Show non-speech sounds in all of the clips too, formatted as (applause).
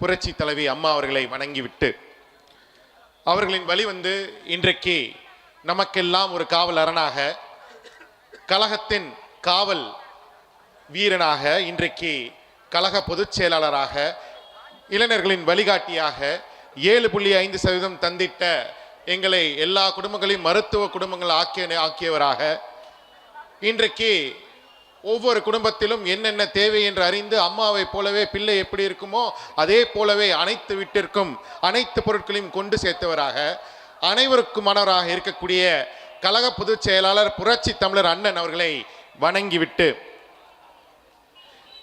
புரட்சி தலைவி அம்மா அவர்களை வணங்கிவிட்டு அவர்களின் வழி வந்து இன்றைக்கு நமக்கெல்லாம் ஒரு காவல் அரணாக கழகத்தின் காவல் வீரனாக இன்றைக்கு கழக பொதுச் செயலாளராக இளைஞர்களின் வழிகாட்டியாக ஏழு புள்ளி ஐந்து சதவீதம் தந்திட்ட எங்களை எல்லா குடும்பங்களையும் மருத்துவ குடும்பங்கள் ஆக்கிய ஆக்கியவராக இன்றைக்கு ஒவ்வொரு குடும்பத்திலும் என்னென்ன தேவை என்று அறிந்து அம்மாவை போலவே பிள்ளை எப்படி இருக்குமோ அதே போலவே அனைத்து வீட்டிற்கும் அனைத்து பொருட்களையும் கொண்டு சேர்த்தவராக அனைவருக்குமானவராக இருக்கக்கூடிய கழக பொதுச் செயலாளர் புரட்சி தமிழர் அண்ணன் அவர்களை வணங்கிவிட்டு.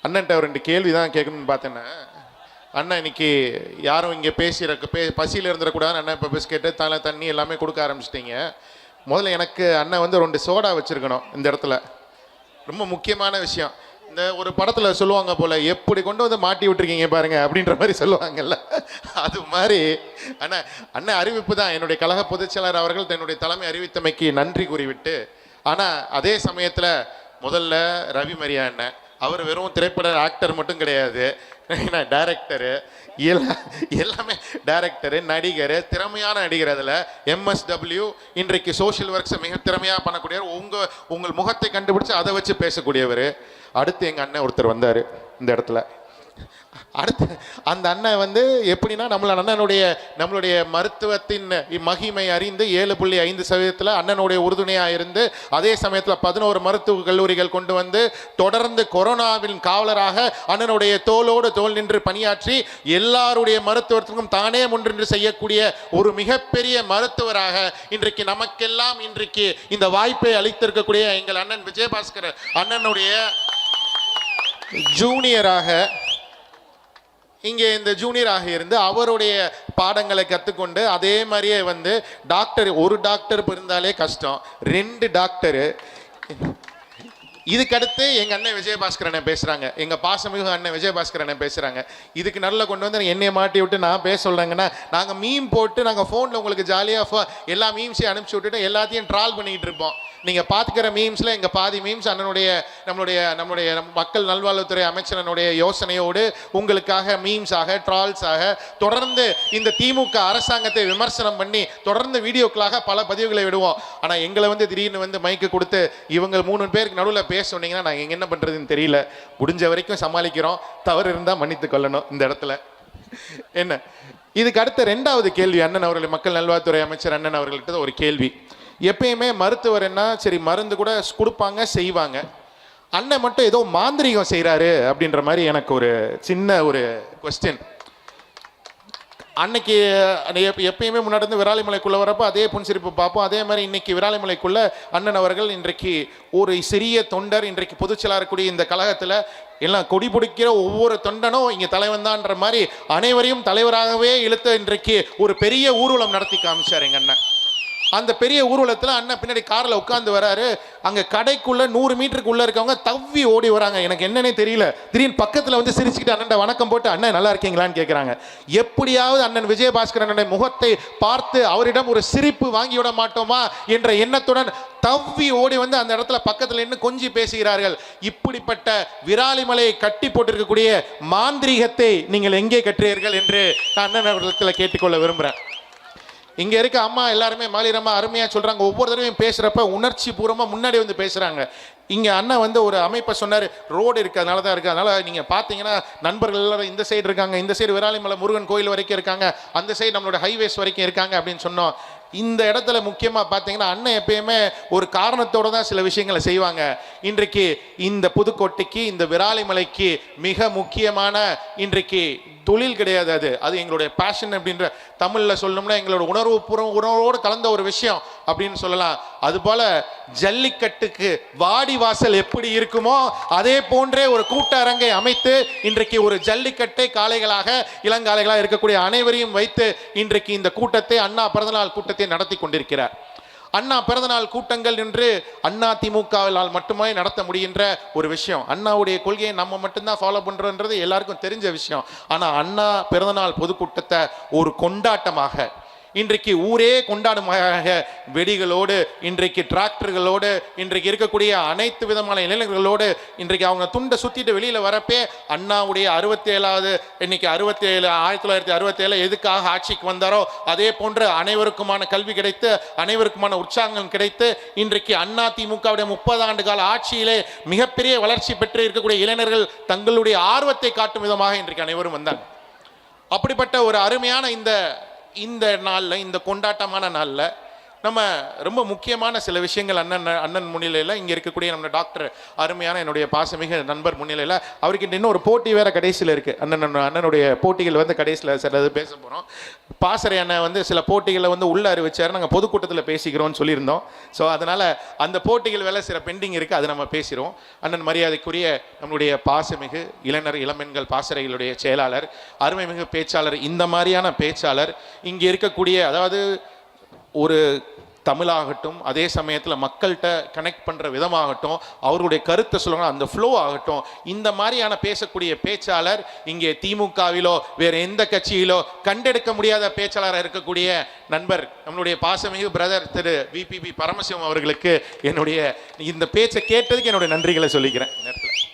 அண்ணன்ட்ட ரெண்டு கேள்வி தான் கேட்கணும்னு பார்த்தேன்னா அண்ணன் இன்னைக்கு யாரும் இங்கே பேசிறக்கு பே பசியில் இருந்துடக்கூடாதுன்னு அண்ணன் இப்போ பிஸ்கெட்டு தலை தண்ணி எல்லாமே கொடுக்க ஆரம்பிச்சிட்டீங்க. முதல்ல எனக்கு அண்ணன் வந்து ரெண்டு சோடா வச்சுருக்கணும் இந்த இடத்துல. ரொம்ப முக்கியமான விஷயம். இந்த ஒரு படத்தில் சொல்லுவாங்க போல எப்படி கொண்டு வந்து மாட்டி விட்டுருக்கீங்க பாருங்க அப்படின்ற மாதிரி சொல்லுவாங்கல்ல. அது மாதிரி அண்ணா அண்ணன் அறிவிப்பு தான். என்னுடைய கழக பொதுச்செயலாளர் அவர்கள் தன்னுடைய தலைமை அறிவித்தமைக்கு நன்றி கூறிவிட்டு ஆனால் அதே சமயத்தில் முதல்ல ரவி மரியா அண்ணன். அவர் வெறும் திரைப்பட ஆக்டர் மட்டும் கிடையாது. டைரக்டரு எல்லாமே டைரக்டரு நடிகர் திறமையான நடிகர் அதில். எம்எஸ்டபிள்யூ இன்றைக்கு சோஷியல் ஒர்க்ஸை மிக திறமையாக பண்ணக்கூடியவர். உங்கள் உங்கள் முகத்தை கண்டுபிடிச்சு அதை வச்சு பேசக்கூடியவர். அடுத்து எங்கள் அண்ணன் ஒருத்தர் வந்தார் இந்த இடத்துல. அடுத்து அந்த அண்ணன் வந்து எப்படின்னா நம்மள அண்ணனுடைய நம்மளுடைய மருத்துவத்தின் மகிமை அறிந்து ஏழு புள்ளி ஐந்து சதவீதத்தில் அண்ணனுடைய உறுதுணையாக இருந்து அதே சமயத்தில் பதினோரு மருத்துவ கல்லூரிகள் கொண்டு வந்து தொடர்ந்து கொரோனாவின் காவலராக அண்ணனுடைய தோளோடு தோல் நின்று பணியாற்றி எல்லாருடைய மருத்துவத்திற்கும் தானே முன்னின்று செய்யக்கூடிய ஒரு மிகப்பெரிய மருத்துவராக இன்றைக்கு நமக்கெல்லாம் இன்றைக்கு இந்த வாய்ப்பை அளித்திருக்கக்கூடிய எங்கள் அண்ணன் விஜயபாஸ்கர் அண்ணனுடைய ஜூனியராக இங்கே இந்த ஜூனியராக இருந்து அவருடைய பாடங்களை கற்றுக்கொண்டு அதே மாதிரியே வந்து டாக்டர் ஒரு டாக்டர் இருந்தாலே கஷ்டம். ரெண்டு டாக்டரு இதுக்கடுத்து எங்கள் அண்ணன் விஜயபாஸ்கர் அண்ணன் பேசுகிறாங்க எங்கள் பாசமிகு அண்ணன் விஜயபாஸ்கர் அண்ணன் பேசுகிறாங்க இதுக்கு நல்ல கொண்டு வந்து என்னை மாட்டி விட்டு நான் பேச சொல்கிறேங்கன்னா நாங்கள் மீம் போட்டு நாங்கள் ஃபோனில் உங்களுக்கு ஜாலியாக ஃப- எல்லா மீம்ஸையும் அனுப்பிச்சு விட்டுட்டு எல்லாத்தையும் ட்ரால் பண்ணிக்கிட்டு இருப்போம். நீங்க பாத்துக்கிற மீம்ஸ்ல எங்க பாதி மீம்ஸ் அண்ணனுடைய நம்மளுடைய நம்மளுடைய மக்கள் நல்வாழ்வுத்துறை அமைச்சரனுடைய யோசனையோடு உங்களுக்காக மீம்ஸாக ட்ரால்ஸாக தொடர்ந்து இந்த திமுக அரசாங்கத்தை விமர்சனம் பண்ணி தொடர்ந்து வீடியோக்களாக பல பதிவுகளை விடுவோம். ஆனா எங்களை வந்து திடீர்னு வந்து மைக்கு கொடுத்து இவங்க மூணு பேருக்கு நடுவில் பேச சொன்னீங்கன்னா நாங்கள் என்ன பண்றதுன்னு தெரியல. முடிஞ்ச வரைக்கும் சமாளிக்கிறோம். தவறு இருந்தால் மன்னித்து கொள்ளணும் இந்த இடத்துல. என்ன? இதுக்கு அடுத்த ரெண்டாவது கேள்வி அண்ணன் அவர்கள் மக்கள் நல்வாழ்வுத்துறை அமைச்சர் அண்ணன் அவர்கள்ட்ட ஒரு கேள்வி. எப்பயுமே மருத்துவர் என்ன சரி மருந்து கூட கொடுப்பாங்க செய்வாங்க. அண்ணன் மட்டும் ஏதோ மாந்திரீகம் செய்கிறாரு அப்படின்ற மாதிரி எனக்கு ஒரு சின்ன ஒரு கொஸ்டின் அன்னைக்கு அன்னை எப்பயுமே முன்னாடி இருந்து விராலிமலைக்குள்ள வரப்போ அதே புன்சிரிப்பு பார்ப்போம். அதே மாதிரி இன்னைக்கு விராலிமலைக்குள்ள அண்ணன் அவர்கள் இன்றைக்கு ஒரு சிறிய தொண்டர் இன்றைக்கு பொதுச்செயலாளர் இருக்கக்கூடிய இந்த கழகத்தில் எல்லாம் கொடி பிடிக்கிற ஒவ்வொரு தொண்டனும் இங்கே தலைவன் தான்ற மாதிரி அனைவரையும் தலைவராகவே இழுத்து இன்றைக்கு ஒரு பெரிய ஊர்வலம் நடத்தி காமிச்சார் எங்கள் அண்ணன். அந்த பெரிய ஊர்வலத்தில் அண்ணன் பின்னாடி காரில் உட்காந்து வராரு. அங்கே கடைக்குள்ளே நூறு மீட்டருக்கு உள்ளே இருக்கவங்க தவ்வி ஓடி வராங்க. எனக்கு என்னன்னே தெரியல. திடீர்னு பக்கத்தில் வந்து சிரிச்சுக்கிட்டு அண்ணன் வணக்கம் போட்டு அண்ணன் நல்லா இருக்கீங்களான்னு கேட்குறாங்க எப்படியாவது அண்ணன் விஜயபாஸ்கர் அண்ணனுடைய முகத்தை பார்த்து அவரிடம் ஒரு சிரிப்பு வாங்கி விட மாட்டோமா? என்ற எண்ணத்துடன் தவ்வி ஓடி வந்து அந்த இடத்துல பக்கத்தில் நின்று கொஞ்சி பேசுகிறார்கள். இப்படிப்பட்ட விராலிமலையை கட்டி போட்டிருக்கக்கூடிய மாந்திரீகத்தை நீங்கள் எங்கே கற்றீர்கள் என்று நான் அண்ணன் அவர்களிடத்தில் கேட்டுக்கொள்ள விரும்புகிறேன் இங்க இருக்க அம்மா எல்லாருமே மாலிரம்மா அருமையா சொல்றாங்க. ஒவ்வொரு தடவையும் பேசுறப்ப உணர்ச்சி பூர்வமா முன்னாடி வந்து பேசுறாங்க. இங்க அண்ணன் வந்து ஒரு அமைப்பை சொன்னார் ரோடு இருக்கிறதுனால அதனால தான் இருக்கு. அதனால நீங்க பாத்தீங்கன்னா நண்பர்கள் எல்லாரும் இந்த சைடு இருக்காங்க இந்த சைடு விராலிமலை முருகன் கோயில் வரைக்கும் இருக்காங்க அந்த சைடு நம்மளோட ஹைவேஸ் வரைக்கும் இருக்காங்க அப்படின்னு சொன்னோம். இந்த இடத்துல முக்கியமா பாத்தீங்கன்னா அண்ணன் எப்பயுமே ஒரு காரணத்தோட தான் சில விஷயங்களை செய்வாங்க. இன்றைக்கு இந்த புதுக்கோட்டைக்கு இந்த விராலிமலைக்கு மிக முக்கியமான இன்றைக்கு தொழில் கிடையாது அது. அது எங்களுடைய பேஷன் அப்படின்ற தமிழில் சொல்லணும்னா எங்களோட உணர்வு பூர்வ உணர்வோடு கலந்த ஒரு விஷயம் அப்படின்னு சொல்லலாம். அதுபோல் ஜல்லிக்கட்டுக்கு வாடி வாசல் எப்படி இருக்குமோ அதே போன்றே ஒரு கூட்ட அரங்கை அமைத்து இன்றைக்கு ஒரு ஜல்லிக்கட்டை காளைகளாக இளங்காளைகளாக இருக்கக்கூடிய அனைவரையும் வைத்து இன்றைக்கு இந்த கூட்டத்தை அண்ணா பிறந்தநாள் கூட்டத்தை நடத்தி கொண்டிருக்கிறார். அண்ணா பிறந்தநாள் கூட்டங்கள் என்று அண்ணா திமுகவினால் மட்டுமே நடத்த முடிகின்ற ஒரு விஷயம். அண்ணாவுடைய கொள்கையை நம்ம மட்டும்தான் ஃபாலோ பண்ணுறோன்றது எல்லாருக்கும் தெரிஞ்ச விஷயம். ஆனால் அண்ணா பிறந்தநாள் பொதுக்கூட்டத்தை ஒரு கொண்டாட்டமாக இன்றைக்கு ஊரே கொண்டாடும் வெடிகளோடு இன்றைக்கு டிராக்டர்களோடு இன்றைக்கு இருக்கக்கூடிய அனைத்து விதமான இளைஞர்களோடு இன்றைக்கு அவங்க துண்டை சுற்றிட்டு வெளியில் வரப்பே அண்ணாவுடைய அறுபத்தேழாவது இன்னைக்கு அறுபத்தேழு ஆயிரத்தி தொள்ளாயிரத்தி அறுபத்தேழு எதுக்காக ஆட்சிக்கு வந்தாரோ அதே போன்று அனைவருக்குமான கல்வி கிடைத்து அனைவருக்குமான உற்சாகம் கிடைத்து இன்றைக்கு அண்ணா திமுகவுடைய முப்பது ஆண்டு கால ஆட்சியிலே மிகப்பெரிய வளர்ச்சி பெற்று இருக்கக்கூடிய இளைஞர்கள் தங்களுடைய ஆர்வத்தை காட்டும் விதமாக இன்றைக்கு அனைவரும் வந்தாங்க. அப்படிப்பட்ட ஒரு அருமையான இந்த இந்த நாளில் இந்த கொண்டாட்டமான நாளில் நம்ம ரொம்ப முக்கியமான சில விஷயங்கள் அண்ணன் அண்ணன் முன்னிலையில் இங்கே இருக்கக்கூடிய நம்ம டாக்டர் அருமையான என்னுடைய பாசமிகு நண்பர் முன்னிலையில் அவருக்கு இன்னும் ஒரு போட்டி வேற கடைசியில் இருக்குது அண்ணன் அண்ணனுடைய போட்டிகள் வந்து கடைசியில் சிலது பேச போகிறோம் பாசறை அண்ணன் வந்து சில போட்டிகளை வந்து உள்ளே அறிவிச்சார். நாங்கள் பொதுக்கூட்டத்தில் பேசிக்கிறோம்னு சொல்லியிருந்தோம். ஸோ அதனால் அந்த போட்டிகள் வேலை சில பெண்டிங் இருக்குது அது நம்ம பேசிடுவோம் அண்ணன் மரியாதைக்குரிய நம்மளுடைய பாசமிகு இளைஞர் இளம்பெண்கள் பாசறைகளுடைய செயலாளர் அருமைமிகு பேச்சாளர் இந்த மாதிரியான பேச்சாளர் இங்கே இருக்கக்கூடிய அதாவது ஒரு தமிழாகட்டும் அதே சமயத்தில் மக்கள்கிட்ட கனெக்ட் பண்ணுற விதமாகட்டும் அவருடைய கருத்தை சொல்லணும் அந்த ஃப்ளோ ஆகட்டும் இந்த மாதிரியான பேசக்கூடிய பேச்சாளர் இங்கே திமுகவிலோ வேறு எந்த கட்சியிலோ கண்டெடுக்க முடியாத பேச்சாளராக இருக்கக்கூடிய நண்பர் நம்மளுடைய பாசமிகு பிரதர் திரு விபிபி பரமசிவம் அவர்களுக்கு என்னுடைய இந்த பேச்சை கேட்டதுக்கு என்னுடைய நன்றிகளை சொல்லிக்கிறேன். நேரத்தில்.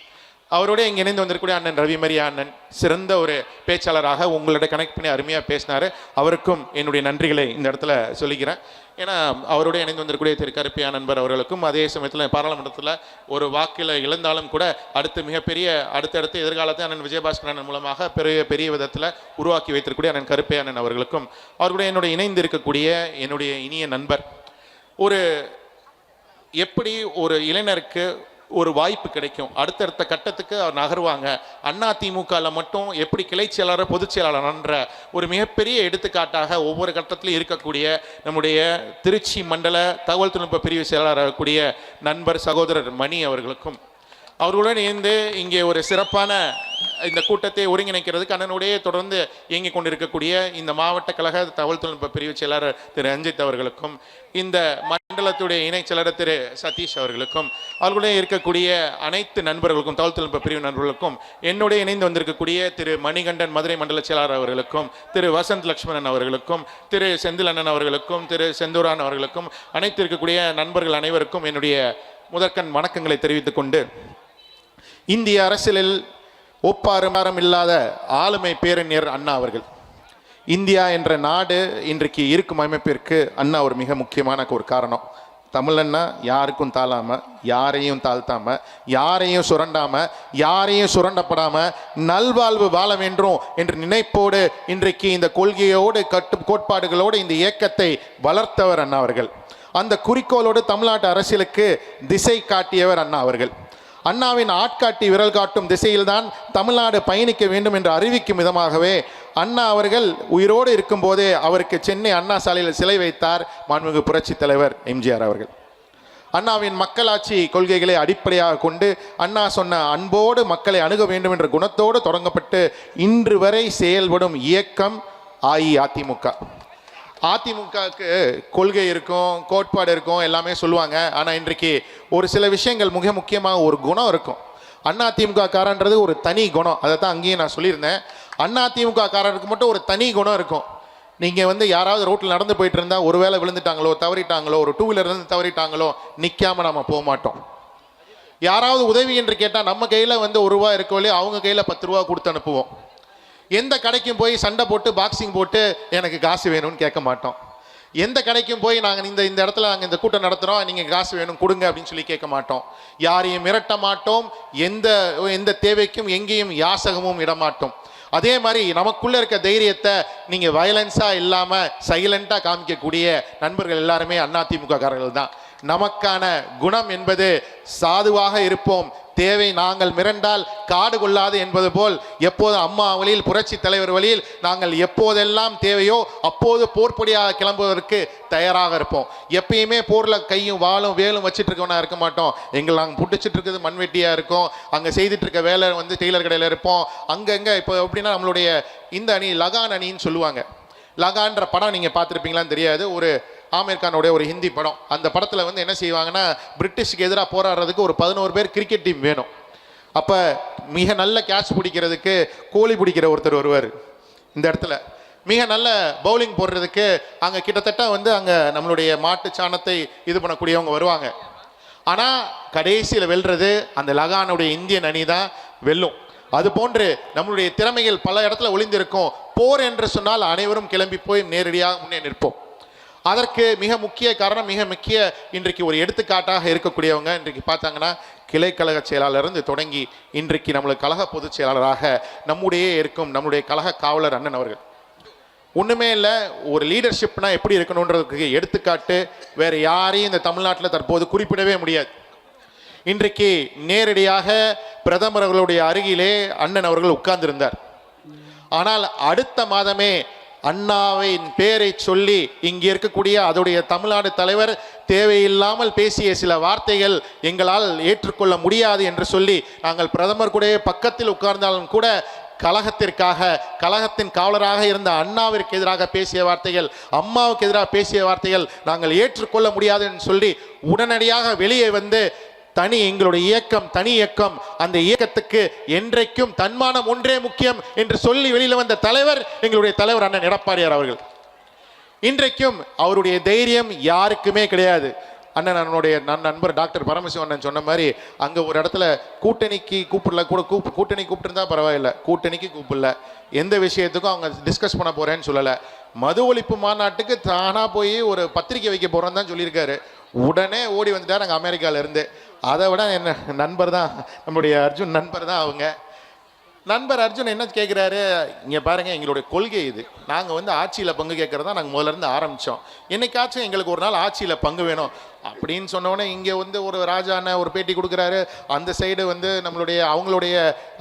அவரோட இங்கே இணைந்து வந்திருக்கக்கூடிய அண்ணன் ரவிமரியா அண்ணன் சிறந்த ஒரு பேச்சாளராக உங்களோட கனெக்ட் பண்ணி அருமையாக பேசினார். அவருக்கும் என்னுடைய நன்றிகளை இந்த இடத்துல சொல்லிக்கிறேன். ஏன்னா அவரோட இணைந்து வந்திருக்கக்கூடிய திரு கருப்பியா நண்பர் அவர்களுக்கும் அதே சமயத்தில் பாராளுமன்றத்தில் ஒரு வாக்கில் இழந்தாலும் கூட அடுத்து மிகப்பெரிய அடுத்தடுத்து எதிர்காலத்தை அண்ணன் விஜயபாஸ்கர் அண்ணன் மூலமாக பெரிய பெரிய விதத்தில் உருவாக்கி வைத்திருக்கக்கூடிய அண்ணன் கருப்பையா அண்ணன் அவர்களுக்கும் அவர்களுடைய என்னுடைய இணைந்து இருக்கக்கூடிய என்னுடைய இனிய நண்பர். ஒரு எப்படி ஒரு இளைஞருக்கு ஒரு வாய்ப்பு கிடைக்கும். அடுத்தடுத்த கட்டத்துக்கு அவர் நகருவாங்க. அண்ணா திமுகவில் மட்டும் எப்படி கிளை செயலாளர் பொதுச் செயலாளர்ன்ற ஒரு மிகப்பெரிய எடுத்துக்காட்டாக ஒவ்வொரு கட்டத்திலும் இருக்கக்கூடிய நம்முடைய திருச்சி மண்டல தகவல் தொழில்நுட்ப பிரிவு செயலாளராக இருக்கக்கூடிய நண்பர் சகோதரர் மணி அவர்களுக்கும். அவர்களுடன் இணைந்து இங்கே ஒரு சிறப்பான இந்த கூட்டத்தை ஒருங்கிணைக்கிறதுக்கு அண்ணனுடைய தொடர்ந்து இயங்கிக் கொண்டிருக்கக்கூடிய இந்த மாவட்ட கழக தகவல் தொழில்நுட்ப பிரிவு செயலாளர் திரு ரஞ்சித் அவர்களுக்கும் இந்த மண்டலத்துடைய இணைச் செயலாளர் திரு சதீஷ் அவர்களுக்கும் அவர்களுடைய இருக்கக்கூடிய அனைத்து நண்பர்களுக்கும் தகவல் தொழில்நுட்ப பிரிவு நண்பர்களுக்கும் என்னுடைய இணைந்து வந்திருக்கக்கூடிய திரு மணிகண்டன் மதுரை மண்டல செயலாளர் அவர்களுக்கும் திரு வசந்த் லட்சுமணன் அவர்களுக்கும் திரு செந்தில் அண்ணன் அவர்களுக்கும் திரு செந்தூரான் அவர்களுக்கும் அனைத்து இருக்கக்கூடிய நண்பர்கள் அனைவருக்கும் என்னுடைய முதற்கண் வணக்கங்களை தெரிவித்துக் கொண்டு இந்திய அரசியலில் ஒப்பாரம் இல்லாத ஆளுமை பேரறிஞர் அண்ணா அவர்கள். இந்தியா என்ற நாடு இன்றைக்கு இருக்கும் அமைப்பிற்கு அண்ணா ஒரு மிக முக்கியமான ஒரு காரணம். தமிழன்னா யாருக்கும் தாழாமல் யாரையும் தாழ்த்தாமல் யாரையும் சுரண்டாமல் யாரையும் சுரண்டப்படாமல் நல்வாழ்வு வாழ வேண்டும் என்ற நினைப்போடு இன்றைக்கு இந்த கொள்கையோடு கட்டு கோட்பாடுகளோடு இந்த இயக்கத்தை வளர்த்தவர் அண்ணா அவர்கள். அந்த குறிக்கோளோடு தமிழ்நாட்டு அரசியலுக்கு திசை காட்டியவர் அண்ணா அவர்கள். அண்ணாவின் ஆட்காட்டி விரல் காட்டும் திசையில்தான் தமிழ்நாடு பயணிக்க வேண்டும் என்று அறிவிக்கும் விதமாகவே அண்ணா அவர்கள் உயிரோடு இருக்கும்போதே அவருக்கு சென்னை அண்ணா சாலையில் சிலை வைத்தார் மாண்புமிகு புரட்சித் தலைவர் எம்ஜிஆர் அவர்கள். அண்ணாவின் மக்களாட்சி கொள்கைகளை அடிப்படையாக கொண்டு அண்ணா சொன்ன அன்போடு மக்களை அணுக வேண்டும் என்ற குணத்தோடு தொடங்கப்பட்டு இன்று வரை செயல்படும் இயக்கம் அஇஅதிமுக. அதிமுகவுக்கு கொள்கை இருக்கும் கோட்பாடு இருக்கும் எல்லாமே சொல்லுவாங்க. ஆனால் இன்றைக்கு ஒரு சில விஷயங்கள் மிக முக்கியமாக ஒரு குணம் இருக்கும். அண்ணா திமுக காரன்றது ஒரு தனி குணம். அதை தான் அங்கேயும் நான் சொல்லியிருந்தேன். அண்ணா திமுக மட்டும் ஒரு தனி குணம் இருக்கும். நீங்கள் வந்து யாராவது ரோட்டில் நடந்து போயிட்டு ஒரு வேளை விழுந்துட்டாங்களோ தவறிட்டாங்களோ ஒரு டூ வீலர் இருந்து தவறிட்டாங்களோ நிற்காம நம்ம போக மாட்டோம். யாராவது உதவி என்று கேட்டால் நம்ம கையில் வந்து ஒரு ரூபா இருக்கவில்லை அவங்க கையில் பத்து ரூபா கொடுத்து அனுப்புவோம். எந்த கடைக்கும் போய் சண்டை போட்டு பாக்ஸிங் போட்டு எனக்கு காசு வேணும்னு கேட்க மாட்டோம். எந்த கடைக்கும் போய் நாங்கள் இந்த இந்த இடத்துல நாங்கள் இந்த கூட்டம் நடத்துகிறோம் நீங்கள் காசு வேணும் கொடுங்க அப்படின்னு சொல்லி கேட்க மாட்டோம். யாரையும் மிரட்ட மாட்டோம் எந்த எந்த தேவைக்கும் எங்கேயும் யாசகமும் இடமாட்டோம். அதே மாதிரி நமக்குள்ளே இருக்க தைரியத்தை நீங்கள் வயலன்ஸாக இல்லாமல் சைலண்ட்டாக காமிக்கக்கூடிய நண்பர்கள் எல்லாருமே அதிமுக காரர்கள் தான். நமக்கான குணம் என்பது சாதுவாக இருப்போம் தேவை நாங்கள் மிரண்டால் காடு கொள்ளாது என்பது போல் எப்போது அம்மா வழியில் புரட்சி தலைவர் வழியில் நாங்கள் எப்போதெல்லாம் தேவையோ அப்போது போர்ப்படியாக கிளம்புவதற்கு தயாராக இருப்போம். எப்பயுமே போரில் கையும் வாளும் வேலும் வச்சுட்டு இருக்கவனா இருக்க மாட்டோம். எங்களை நாங்கள் பிடிச்சிட்டு இருக்கிறது மண்வெட்டியாக இருக்கும். அங்கே செய்துட்டு இருக்க வேலை வந்து டெய்லர் கடையில் இருப்போம். அங்கங்கே இப்போ எப்படின்னா நம்மளுடைய இந்த அணி லகான் அணின்னு சொல்லுவாங்க. லகான்ற படம் நீங்கள் பார்த்துருப்பீங்களான்னு தெரியாது. ஒரு ஆமீர் கானுடைய ஒரு ஹிந்தி படம். அந்த படத்தில் வந்து என்ன செய்வாங்கன்னா பிரிட்டிஷ்க்கு எதிராக போராடுறதுக்கு ஒரு பதினோரு பேர் கிரிக்கெட் டீம் வேணும். அப்போ மிக நல்ல கேட்ச் பிடிக்கிறதுக்கு கோழி பிடிக்கிற ஒருத்தர் வருவார். இந்த இடத்துல. மிக நல்ல பவுலிங் போடுறதுக்கு அங்கே கிட்டத்தட்ட வந்து அங்கே நம்மளுடைய மாட்டு சாணத்தை இது பண்ணக்கூடியவங்க வருவாங்க. ஆனால் கடைசியில் வெல்றது அந்த லகானுடைய இந்தியன் அணி தான் வெல்லும். அது போன்று நம்மளுடைய திறமைகள் பல இடத்துல ஒளிந்திருக்கும். போர் என்று சொன்னால் அனைவரும் கிளம்பி போய் நேரடியாக முன்னே நிற்போம். அதற்கு மிக முக்கிய காரணம் மிக முக்கிய இன்றைக்கு ஒரு எடுத்துக்காட்டாக இருக்கக்கூடியவங்க இன்றைக்கு பார்த்தாங்கன்னா கிளை கழக செயலாளர்ந்து தொடங்கி இன்றைக்கு நம்மளுக்கு கழக பொதுச் செயலாளராக நம்முடைய இருக்கும் நம்முடைய கழக காவலர் அண்ணன் அவர்கள். ஒன்றுமே இல்லை ஒரு லீடர்ஷிப்னா எப்படி இருக்கணுன்றதுக்கு எடுத்துக்காட்டு வேறு யாரையும் இந்த தமிழ்நாட்டில் தற்போது குறிப்பிடவே முடியாது. இன்றைக்கு நேரடியாக பிரதமர்களுடைய அருகிலே அண்ணன் அவர்கள் உட்கார்ந்திருந்தார். ஆனால் அடுத்த மாதமே அண்ணாவின் பேரை சொல்லி இங்கே இருக்கக்கூடிய அதோடைய தமிழ்நாடு தலைவர் தேவையில்லாமல் பேசிய சில வார்த்தைகள் எங்களால் ஏற்றுக்கொள்ள முடியாது என்று சொல்லி நாங்கள் பிரதமர் கூட பக்கத்தில் உட்கார்ந்தாலும் கூட கழகத்திற்காக கழகத்தின் காவலராக இருந்த அண்ணாவிற்கு எதிராக பேசிய வார்த்தைகள் அம்மாவுக்கு எதிராக பேசிய வார்த்தைகள் நாங்கள் ஏற்றுக்கொள்ள முடியாது என்று சொல்லி உடனடியாக வெளியே வந்து தனி எங்களுடைய இயக்கம் தனி இயக்கம். அந்த இயக்கத்துக்கு என்றைக்கும் தன்மானம் ஒன்றே முக்கியம் என்று சொல்லி வெளியில் வந்த தலைவர் எங்களுடைய தலைவர் அண்ணன் எடப்பாடியார் அவர்கள். இன்றைக்கும் அவருடைய தைரியம் யாருக்குமே கிடையாது. அண்ணன் அண்ணனுடைய நன் நண்பர் டாக்டர் பரமசிவன் அண்ணன் சொன்ன மாதிரி அங்கே ஒரு இடத்துல கூட்டணிக்கு கூப்பிடல கூட கூப் கூட்டணி கூப்பிட்டுருந்தா பரவாயில்ல. கூட்டணிக்கு கூப்பிடல. எந்த விஷயத்துக்கும் அவங்க டிஸ்கஸ் பண்ண போகிறேன்னு சொல்லலை. மது ஒழிப்பு மாநாட்டுக்கு தானாக போய் ஒரு பத்திரிக்கை வைக்க போகிறோன்னு தான் சொல்லியிருக்காரு. உடனே ஓடி வந்துட்டார் நாங்கள் அமெரிக்காவிலேருந்து அதை விட என்ன நண்பர் தான் நம்முடைய அர்ஜுன் நண்பர் தான் அவங்க. நண்பர் அர்ஜுன் என்ன கேட்குறாரு இங்கே பாருங்கள் எங்களுடைய கொள்கை இது. நாங்கள் வந்து ஆட்சியில் பங்கு கேட்குறதா நாங்கள் முதல்ல ஆரம்பித்தோம் என்னைக்காச்சும் எங்களுக்கு ஒரு நாள் ஆட்சியில் பங்கு வேணும் அப்படின்னு சொன்னோடனே இங்கே வந்து ஒரு ராஜா அண்ணன் ஒரு பேட்டி கொடுக்குறாரு. அந்த சைடு வந்து நம்மளுடைய அவங்களுடைய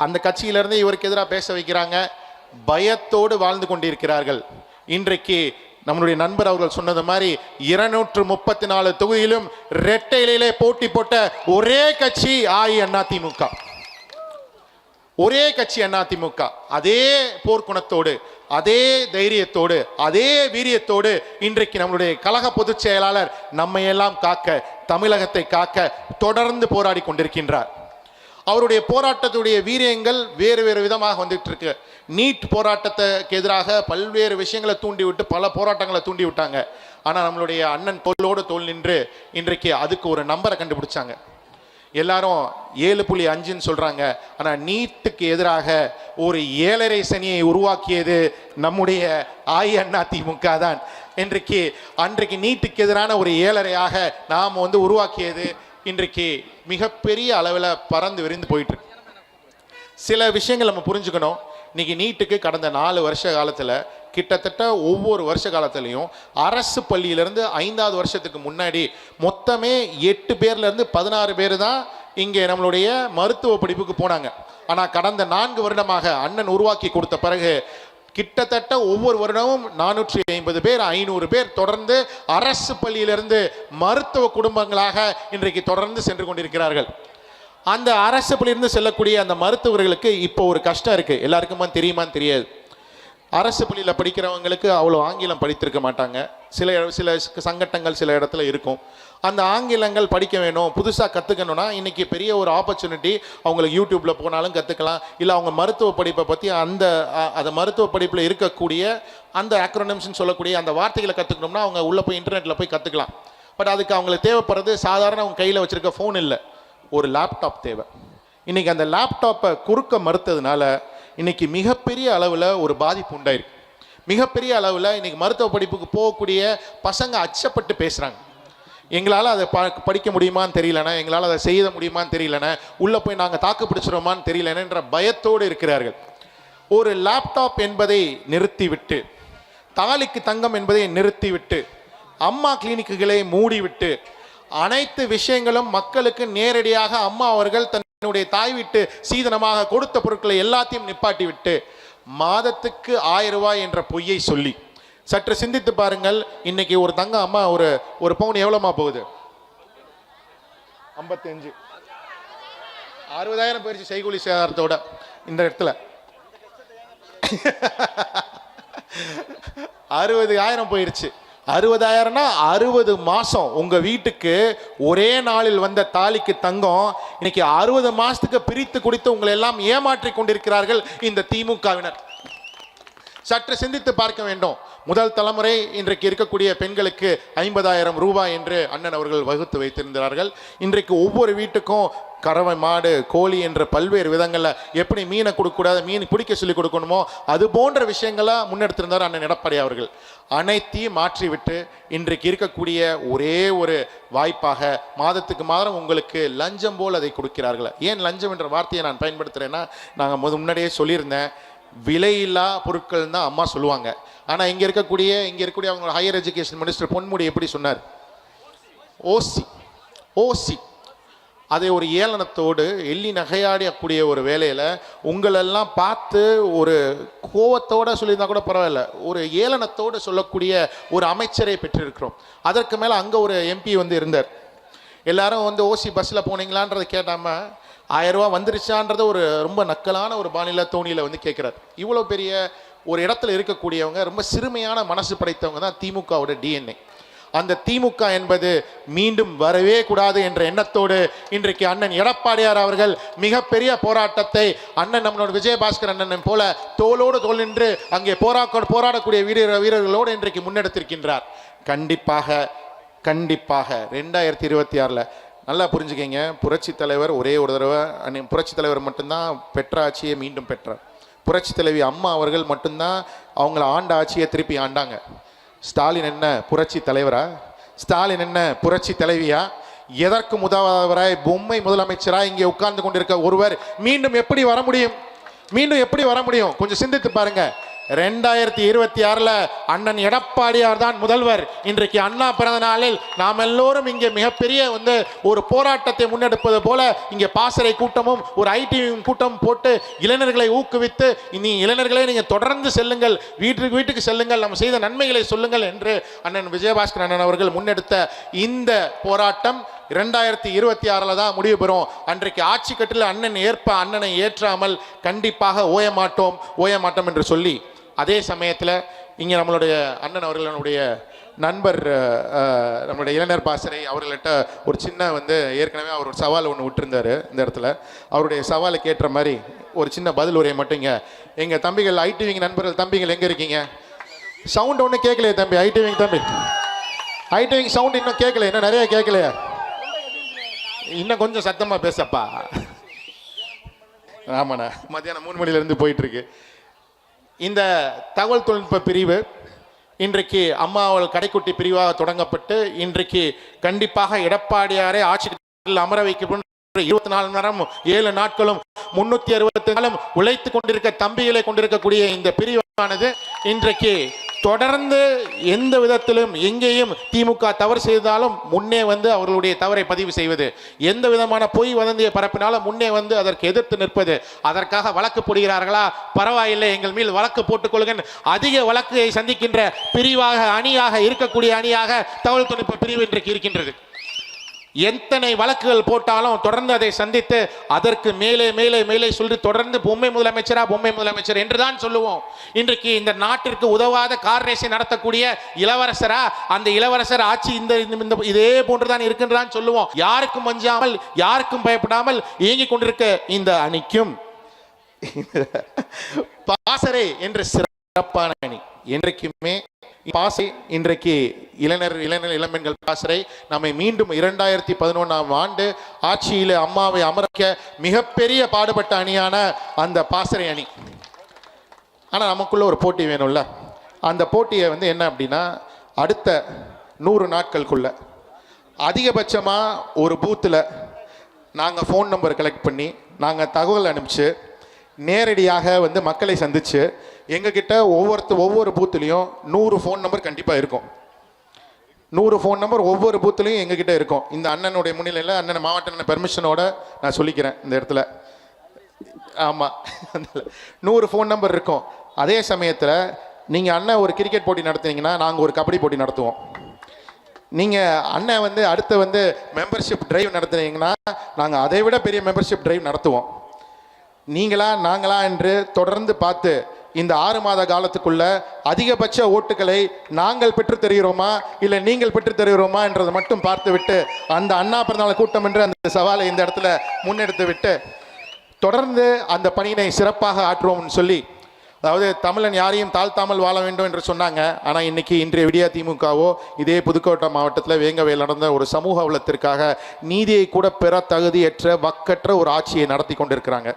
அந்த கட்சியிலேருந்து இவருக்கு எதிராக பேச வைக்கிறாங்க. பயத்தோடு வாழ்ந்து கொண்டிருக்கிறார்கள். இன்றைக்கு நம்மளுடைய நண்பர் அவர்கள் சொன்னது மாதிரி இருநூற்று முப்பத்தி நாலு தொகுதியிலும் ரெட்டையிலே போட்டி போட்ட ஒரே கட்சி அஇஅதிமுக. ஒரே கட்சி அதிமுக அதே போர்க்குணத்தோடு அதே தைரியத்தோடு அதே வீரியத்தோடு இன்றைக்கு நம்மளுடைய கழக பொதுச் செயலாளர் நம்மையெல்லாம் காக்க தமிழகத்தை காக்க தொடர்ந்து போராடி கொண்டிருக்கின்றார். அவருடைய போராட்டத்துடைய வீரியங்கள் வேறு வேறு விதமாக வந்துட்டு இருக்கு நீட் போராட்டத்துக்கு எதிராக பல்வேறு விஷயங்களை தூண்டி விட்டு பல போராட்டங்களை தூண்டி விட்டாங்க ஆனால் நம்மளுடைய அண்ணன் தோளோடு தோல் நின்று இன்றைக்கு அதுக்கு ஒரு நம்பரை கண்டுபிடிச்சாங்க. எல்லாரும் ஏழு புள்ளி அஞ்சுன்னு சொல்கிறாங்க ஆனால் நீட்டுக்கு எதிராக ஒரு ஏழரை சனியை உருவாக்கியது நம்முடைய அஇஅதிமுக தான். இன்றைக்கு அன்றைக்கு நீட்டுக்கு எதிரான ஒரு ஏழரையாக நாம் வந்து உருவாக்கியது இன்றைக்கு மிகப்பெரிய அளவில் பறந்து விரிந்து போயிட்டுருக்கு. சில விஷயங்கள் நம்ம புரிஞ்சுக்கணும். இன்னைக்கு நீட்டுக்கு கடந்த நாலு வருஷ காலத்தில் கிட்டத்தட்ட ஒவ்வொரு வருஷ காலத்துலேயும் அரசு பள்ளியிலேருந்து ஐந்தாவது வருஷத்துக்கு முன்னாடி மொத்தமே எட்டு பேர்லேருந்து பதினாறு பேர் தான் இங்கே நம்மளுடைய மருத்துவ படிப்புக்கு போனாங்க. ஆனால் கடந்த நான்கு வருடமாக அண்ணன் உருவாக்கி கொடுத்த பிறகு கிட்டத்தட்ட ஒவ்வொரு வருடமும் நானூற்றி ஐம்பது பேர் ஐநூறு பேர் தொடர்ந்து அரசு பள்ளியிலிருந்து மருத்துவ குடும்பங்களாக இன்றைக்கு தொடர்ந்து சென்று கொண்டிருக்கிறார்கள். அந்த அரசு பள்ளியிலிருந்து செல்லக்கூடிய அந்த மருத்துவர்களுக்கு இப்போ ஒரு கஷ்டம் இருக்குது எல்லாருக்குமா தெரியுமான்னு தெரியாது. அரசு பள்ளியில் படிக்கிறவங்களுக்கு அவ்வளோ ஆங்கிலம் படித்திருக்க மாட்டாங்க. சில சில சங்கட்டங்கள் சில இடத்துல இருக்கும். அந்த ஆங்கிலங்கள் படிக்க வேணும் புதுசாக கற்றுக்கணும்னா இன்றைக்கி பெரிய ஒரு ஆப்பர்ச்சுனிட்டி அவங்களுக்கு யூடியூப்பில் போனாலும் கற்றுக்கலாம் இல்லை அவங்க மருத்துவ படிப்பை பற்றி அந்த அந்த மருத்துவ படிப்பில் இருக்கக்கூடிய அந்த ஆக்ரோனிம்ஸ்னு சொல்லக்கூடிய அந்த வார்த்தைகளை கற்றுக்கணும்னா அவங்க உள்ளே போய் இன்டர்நெட்டில் போய் கற்றுக்கலாம் பட் அதுக்கு அவங்களுக்கு தேவைப்படுறது சாதாரண அவங்க கையில் வச்சுருக்க ஃபோன் இல்லை. ஒரு லேப்டாப் தேவை. இன்றைக்கி அந்த லேப்டாப்பை குறுக்க மறுத்ததுனால இன்றைக்கி மிகப்பெரிய அளவில் ஒரு பாதிப்பு உண்டாயிருக்கு. மிகப்பெரிய அளவில் இன்றைக்கி மருத்துவ படிப்புக்கு போகக்கூடிய பசங்க அச்சப்பட்டு பேசுகிறாங்க எங்களால் அதை ப படிக்க முடியுமான்னு தெரியலண்ணே எங்களால் அதை செய்ய முடியுமான்னு தெரியலண்ணே உள்ளே போய் நாங்கள் தாக்கு பிடிச்சிரோமான்னு தெரியலன்ற பயத்தோடு இருக்கிறார்கள். ஒரு லேப்டாப் என்பதை நிறுத்திவிட்டு தாலிக்கு தங்கம் என்பதை நிறுத்திவிட்டு அம்மா கிளினிக்குகளை மூடிவிட்டு அனைத்து விஷயங்களும் மக்களுக்கு நேரடியாக அம்மா அவர்கள் தன்னுடைய தாய் வீட்டு சீதனமாக கொடுத்த பொருட்களை எல்லாத்தையும் நிப்பாட்டி விட்டு மாதத்துக்கு ஆயிரம் ரூபாய் என்ற பொய்யை சொல்லி சற்று சிந்தித்து பாருங்கள் இன்னைக்கு ஒரு தங்க அம்மா ஒரு ஒரு பவுன் எவ்வளோமா போகுது? ஐம்பத்தஞ்சு. அறுபதாயிரம் போயிடுச்சு செய்கூலி சேதாரத்தோட இந்த இடத்துல. அறுபது ஆயிரம் போயிருச்சு. அறுபதாயிரம்னா அறுபது மாசம். உங்க வீட்டுக்கு ஒரே நாளில் வந்த தாலிக்கு தங்கம் இன்னைக்கு அறுபது மாசத்துக்கு பிரித்து குடித்து உங்களை எல்லாம் ஏமாற்றி கொண்டிருக்கிறார்கள் இந்த திமுகவினர். சற்று சிந்தித்து பார்க்க வேண்டும். முதல் தலைமுறை இன்றைக்கு இருக்கக்கூடிய பெண்களுக்கு ஐம்பதாயிரம் ரூபாய் என்று அண்ணன் அவர்கள் வகுத்து வைத்திருந்தார்கள். இன்றைக்கு ஒவ்வொரு வீட்டுக்கும் கறவை மாடு கோழி என்ற பல்வேறு விதங்களில் எப்படி மீனை கொடுக்கக்கூடாது மீன் பிடிக்க சொல்லி கொடுக்கணுமோ அது போன்ற விஷயங்களாக முன்னெடுத்திருந்தார் அண்ணன் எடப்பாடி அவர்கள். அனைத்தையும் மாற்றிவிட்டு இன்றைக்கு இருக்கக்கூடிய ஒரே ஒரு வாய்ப்பாக மாதத்துக்கு மாதம் உங்களுக்கு லஞ்சம் போல் அதை கொடுக்கிறார்கள். ஏன் லஞ்சம் என்ற வார்த்தையை நான் பயன்படுத்துகிறேன்னா நாங்கள் முன்னாடியே சொல்லியிருந்தேன். விலையில்லா பொருட்கள் தான் அம்மா சொல்லுவாங்க. ஆனால் இங்கே இருக்கக்கூடிய இங்கே இருக்கக்கூடிய அவங்களோட ஹையர் எஜுகேஷன் மினிஸ்டர் பொன்முடி எப்படி சொன்னார்? ஓசி ஓசி. அதை ஒரு ஏளனத்தோடு எள்ளி நகையாடக்கூடிய ஒரு வேலையில் உங்களெல்லாம் பார்த்து ஒரு கோவத்தோடு சொல்லியிருந்தா கூட பரவாயில்ல ஒரு ஏளனத்தோடு சொல்லக்கூடிய ஒரு அமைச்சரை பெற்றிருக்கிறோம். அதற்கு மேலே அங்கே ஒரு எம்பி வந்து இருந்தார். எல்லாரும் வந்து ஓசி பஸ்ஸில் போனீங்களான்றதை கேட்டாமல் ஆயிரம் ரூபா வந்துருச்சான்றதை ஒரு ரொம்ப நக்கலான ஒரு பாணியில் தோணியில் வந்து கேட்குறாரு. இவ்வளோ பெரிய ஒரு இடத்துல இருக்கக்கூடியவங்க ரொம்ப சிறுமையான மனசு படைத்தவங்க தான் திமுகவோட டிஎன்ஏ அந்த திமுக என்பது மீண்டும் வரவே கூடாது என்ற எண்ணத்தோடு இன்றைக்கு அண்ணன் எடப்பாடியார் அவர்கள் மிகப்பெரிய போராட்டத்தை அண்ணன் நம்மளோட விஜயபாஸ்கர் அண்ணன் போல தோளோடு தோல் நின்று அங்கே போரா போராடக்கூடிய வீரர் வீரர்களோடு இன்றைக்கு முன்னெடுத்திருக்கின்றார். கண்டிப்பாக கண்டிப்பாக ரெண்டாயிரத்தி இருபத்தி ஆறில் நல்லா புரிஞ்சுக்கிங்க. புரட்சி தலைவர் ஒரே ஒரு தடவை அன்னை- புரட்சி தலைவர் மட்டும்தான் பெற்ற ஆட்சியை மீண்டும் பெற்றார். புரட்சி தலைவி அம்மா அவர்கள் மட்டும்தான் அவங்கள ஆண்ட ஆட்சியை திருப்பி ஆண்டாங்க. ஸ்டாலின் என்ன புரட்சி தலைவரா? ஸ்டாலின் என்ன புரட்சி தலைவியா? எதற்கு முதல்வராய் பொம்மை முதலமைச்சராய் இங்கே உட்கார்ந்து கொண்டிருக்க ஒருவர்? மீண்டும் எப்படி வர முடியும்? மீண்டும் எப்படி வர முடியும்? கொஞ்சம் சிந்தித்து பாருங்கள் ரெண்டாயிரத்தி இருபத்தி ஆறில் அண்ணன் எடப்பாடியார் தான் முதல்வர். இன்றைக்கு அண்ணா பிறந்த நாளில் நாம் எல்லோரும் இங்கே மிகப்பெரிய வந்து ஒரு போராட்டத்தை முன்னெடுப்பது போல இங்கே பாசறை கூட்டமும் ஒரு ஐடி கூட்டம் போட்டு இளைஞர்களை ஊக்குவித்து இனி இளைஞர்களே நீங்கள் தொடர்ந்து செல்லுங்கள் வீட்டுக்கு வீட்டுக்கு செல்லுங்கள் நம்ம செய்த நன்மைகளை சொல்லுங்கள் என்று அண்ணன் விஜயபாஸ்கர் அண்ணன் அவர்கள் முன்னெடுத்த இந்த போராட்டம் இரண்டாயிரத்தி இருபத்தி ஆறில் தான் முடிவு பெறும். அன்றைக்கு ஆட்சி கட்டில் அண்ணன் ஏற்ப அண்ணனை ஏற்றாமல் கண்டிப்பாக ஓய மாட்டோம் ஓய மாட்டோம் என்று சொல்லி அதே சமயத்தில் இங்கே நம்மளுடைய அண்ணன் அவர்களுடைய நண்பர் நம்மளுடைய இளைஞர் பாசறை அவர்கள்ட்ட ஒரு சின்ன வந்து ஏற்கனவே அவர் ஒரு சவால் ஒன்று விட்டுருந்தார் இந்த இடத்துல. அவருடைய சவாலுக்கு ஏற்ற மாதிரி ஒரு சின்ன பதில் உரையை மட்டும் இங்கே எங்கள் தம்பிகள் ஐடிவிங் நண்பர்கள் தம்பிகள் எங்கே இருக்கீங்க? சவுண்ட் ஒன்றும் கேட்கலையே தம்பி ஐடிவிங் தம்பி. ஐடிவிங் சவுண்ட் இன்னும் கேட்கல இன்னும் நிறைய கேட்கலையா இன்னும் கொஞ்சம் சத்தமாக பேசப்பா. ஆமாண்ணா. மத்தியானம் மூணு மணிலேருந்து போயிட்டுருக்கு இந்த தகவல் தொழில்நுட்ப பிரிவு இன்றைக்கு அம்மா அவள் கடைக்குட்டி பிரிவாக தொடங்கப்பட்டு இன்றைக்கு கண்டிப்பாக எடப்பாடியாரை ஆட்சி அமர வைக்கப்படும் இருபத்தி நாலு நேரம் ஏழு நாட்களும் முன்னூத்தி அறுபத்தி நாளும் உழைத்து கொண்டிருக்க தம்பிகளை கொண்டிருக்கக்கூடிய இந்த பிரிவானது இன்றைக்கு தொடர்ந்து எந்த விதத்திலும் எங்கேயும் திமுக தவறு செய்தாலும் முன்னே வந்து அவர்களுடைய தவறை பதிவு செய்வது. எந்த விதமான பொய் வதந்தியை பரப்பினாலும் முன்னே வந்து அதற்கு எதிர்த்து நிற்பது. அதற்காக வழக்கு போடுகிறார்களா? பரவாயில்லை எங்கள் மேல் வழக்கு போட்டுக் அதிக வழக்கை சந்திக்கின்ற பிரிவாக அணியாக இருக்கக்கூடிய அணியாக தகவல் தொழில்நுட்ப பிரிவு இன்றைக்கு இருக்கின்றது. எத்தனை வழக்குகள் போட்டாலும் தொடர்ந்து அதை சந்தித்து அதற்கு மேலே மேலே மேலே சொல்லி தொடர்ந்து பொம்மை முதலமைச்சரா பொம்மை முதலமைச்சர் என்றுதான் சொல்லுவோம். இன்றைக்கு இந்த நாட்டிற்கு உதவாத கார் ரேஸை நடத்தக்கூடிய இளவரசரா அந்த இளவரசர் ஆட்சி இந்த இந்த இதே போன்றுதான் இருக்கின்றான் சொல்லுவோம். யாருக்கும் மஞ்சாமல் யாருக்கும் பயப்படாமல் இயங்கிக் கொண்டிருக்க இந்த அணிக்கும் (laughs) பாசரே என்ற சிறப்பான அணி என்றைக்குமே பாசை இன்றைக்கு இளைஞர் இளைஞர் இளம்பெண்கள் பாசறை. நம்மை மீண்டும் இரண்டாயிரத்தி பதினொன்றாம் ஆண்டு ஆட்சியில் அம்மாவை அமர்க்க மிகப்பெரிய பாடுபட்ட அணியான அந்த பாசறை அணி. ஆனால் நமக்குள்ள ஒரு போட்டி வேணும்ல. அந்த போட்டியை வந்து என்ன அப்படின்னா அடுத்த நூறு நாட்களுக்குள்ள அதிகபட்சமாக ஒரு பூத்தில் நாங்கள் ஃபோன் நம்பர் கலெக்ட் பண்ணி நாங்கள் தகவல் அனுப்பிச்சு நேரடியாக வந்து மக்களை சந்தித்து எங்ககிட்ட ஒவ்வொருத்த ஒவ்வொரு பூத்துலேயும் நூறு ஃபோன் நம்பர் கண்டிப்பாக இருக்கும். நூறு ஃபோன் நம்பர் ஒவ்வொரு பூத்துலேயும் எங்ககிட்ட இருக்கும். இந்த அண்ணனுடைய முன்னிலையில் அண்ணன் மாவட்ட பெர்மிஷனோட நான் சொல்லிக்கிறேன் இந்த இடத்துல. ஆமாம் (laughs) நூறு ஃபோன் நம்பர் இருக்கும். அதே சமயத்தில் நீங்கள் அண்ணன் ஒரு கிரிக்கெட் போட்டி நடத்துனீங்கன்னா நாங்கள் ஒரு கபடி போட்டி நடத்துவோம். நீங்கள் அண்ணன் வந்து அடுத்து வந்து மெம்பர்ஷிப் ட்ரைவ் நடத்துனீங்கன்னா நாங்கள் அதை விட பெரிய மெம்பர்ஷிப் ட்ரைவ் நடத்துவோம். நீங்களா நாங்களா என்று தொடர்ந்து பார்த்து இந்த ஆறு மாத காலத்துக்குள்ள அதிகபட்ச ஓட்டுகளை நாங்கள் பெற்று தருகிறோமா இல்லை நீங்கள் பெற்று தருகிறோமா என்றதை மட்டும் பார்த்துவிட்டு அந்த அண்ணா பிறந்தநாள் கூட்டம் என்று அந்த சவாலை இந்த இடத்துல முன்னெடுத்து விட்டு தொடர்ந்து அந்த பணியினை சிறப்பாக ஆற்றுவோம்னு சொல்லி அதாவது தமிழன் யாரையும் தாழ்த்தாமல் வாழ வேண்டும் என்று சொன்னாங்க. ஆனால் இன்னைக்கு இன்றைய விடியா திமுகவோ இதே புதுக்கோட்டை மாவட்டத்தில் வேங்கவையில் நடந்த ஒரு சமூக அவலத்திற்காக நீதியை கூட பெற தகுதியற்ற வக்கற்ற ஒரு ஆட்சியை நடத்தி கொண்டிருக்கிறாங்க.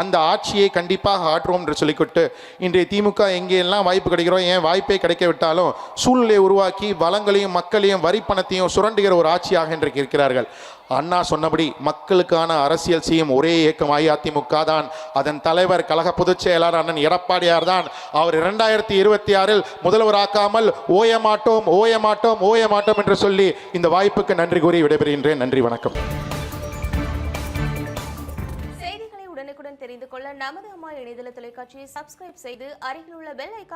அந்த ஆட்சியை கண்டிப்பாக ஆற்றுவோம் என்று சொல்லிக்கொண்டு இன்றைய திமுக எங்கெல்லாம் வாய்ப்பு கிடைக்கிறோம் ஏன் வாய்ப்பே கிடைக்க விட்டாலும் சூழ்நிலையை உருவாக்கி வளங்களையும் மக்களையும் வரி பணத்தையும் சுரண்டுகிற ஒரு ஆட்சியாக இன்றைக்கு இருக்கிறார்கள். அண்ணா சொன்னபடி மக்களுக்கான அரசியல் செய்யும் ஒரே இயக்கம் அஇஅதிமுக தான். அதன் தலைவர் கழக பொதுச் செயலாளர் அண்ணன் எடப்பாடியார் தான். அவர் இரண்டாயிரத்தி இருபத்தி ஆறில் முதல்வராக்காமல் ஓய மாட்டோம் ஓய மாட்டோம் ஓய மாட்டோம் என்று சொல்லி இந்த வாய்ப்புக்கு நன்றி கூறி விடைபெறுகின்றேன். நன்றி வணக்கம். செய்திகளை உடனுக்குடன் தெரிந்து கொள்ள நமது அம்மா இணையதள தொலைக்காட்சியை சப்ஸ்கிரைப் செய்து அருகில் உள்ள பெல் ஐக்கான்